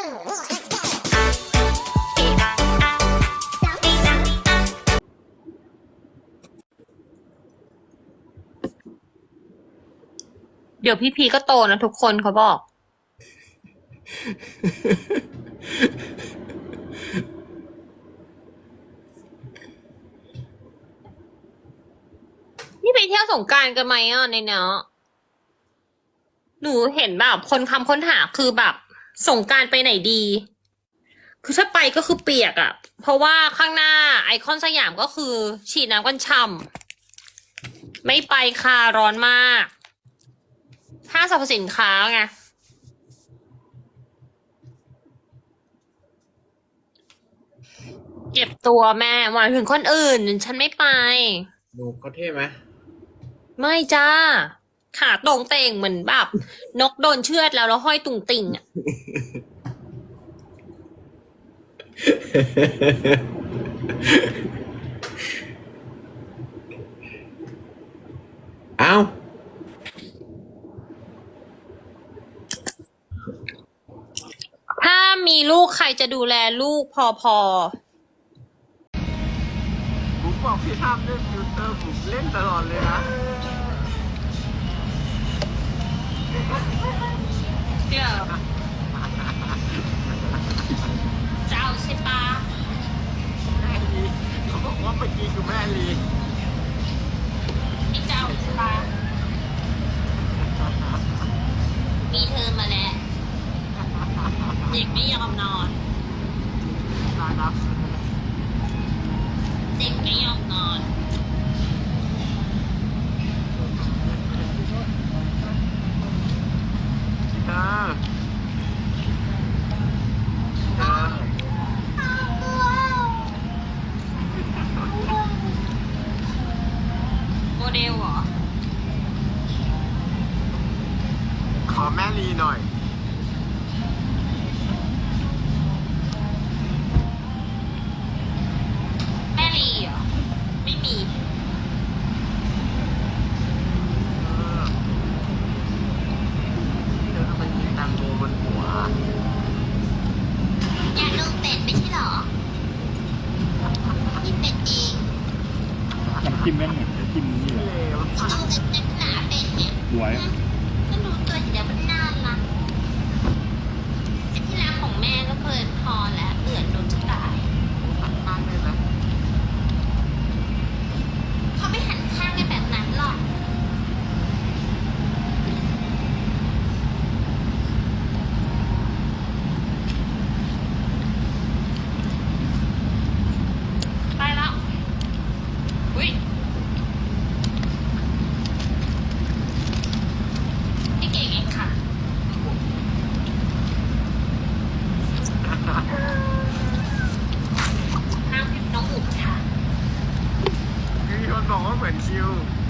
เดี๋ยวพี่พีก็โตนะทุกคนเขาบอก นี่ไปเที่ยวสงการกันไหมอะในเนาะหนูเห็นแบบคนคำค้นหาคือแบบ สงกรารไปไหนดี คือถ้าไปก็คือเปียกอะ่ะ เพราะว่าข้างหน้าไอคอนสยามก็คือ ฉีดน้ำกันช่ำไม่ไปค่ะร้อนมากห้างสรรพสินค้าไงเก็บตัวแม่หมายถึงคนอื่น ฉันไม่ไปหนูเขาเท่ไหมไม่จ้า ขาตรงเต่งเหมือนแบบนกโดนเชือดแล้วแล้วห้อยตุงติ่งอะ เอ้า ถ้ามีลูกใครจะดูแลลูกพอพอผมบอกพี่ทำเล่นฟิลเตอร์ผมเล่นตลอดเลยนะ เดี๋ยวจะเอาใช่ปะแม่ลีเขาบอกว่าเมื่อกี้คือแม่ลีนี่จะเอาใช่ปะมีเธอมาแล้วเด็กไม่ยอมนอนนะครับเด็กไม่ยอมนอน เธอเธอ โม เดลเหรอ ขอแม่ลีหน่อย แม่ลีเหรอ ไม่มีเออเธอทำไมมีแตังโมบนหัว อยากดูเป็ดไม่ใช่เหรอนี่เป็ดเอง น้ำจิ้มแม่งเหมือนจะจิ้มนี่ เลยเลวเอาเล็บเล็บหนาเป็ดเนี่ย หวย ก็ดูตัวเดี๋ยวมันน่ารักแต่ที่รักของแม่ก็เกินพอแล้วเบื่อโดนจะตาย ตั้งได้ไหม เขาไม่หันข้างกันแบบนั้นหรอก ไปแล้วอุ้ยพี่เก่งเองค่ะ น้ำพริกน้องอุบค่ะ มี คน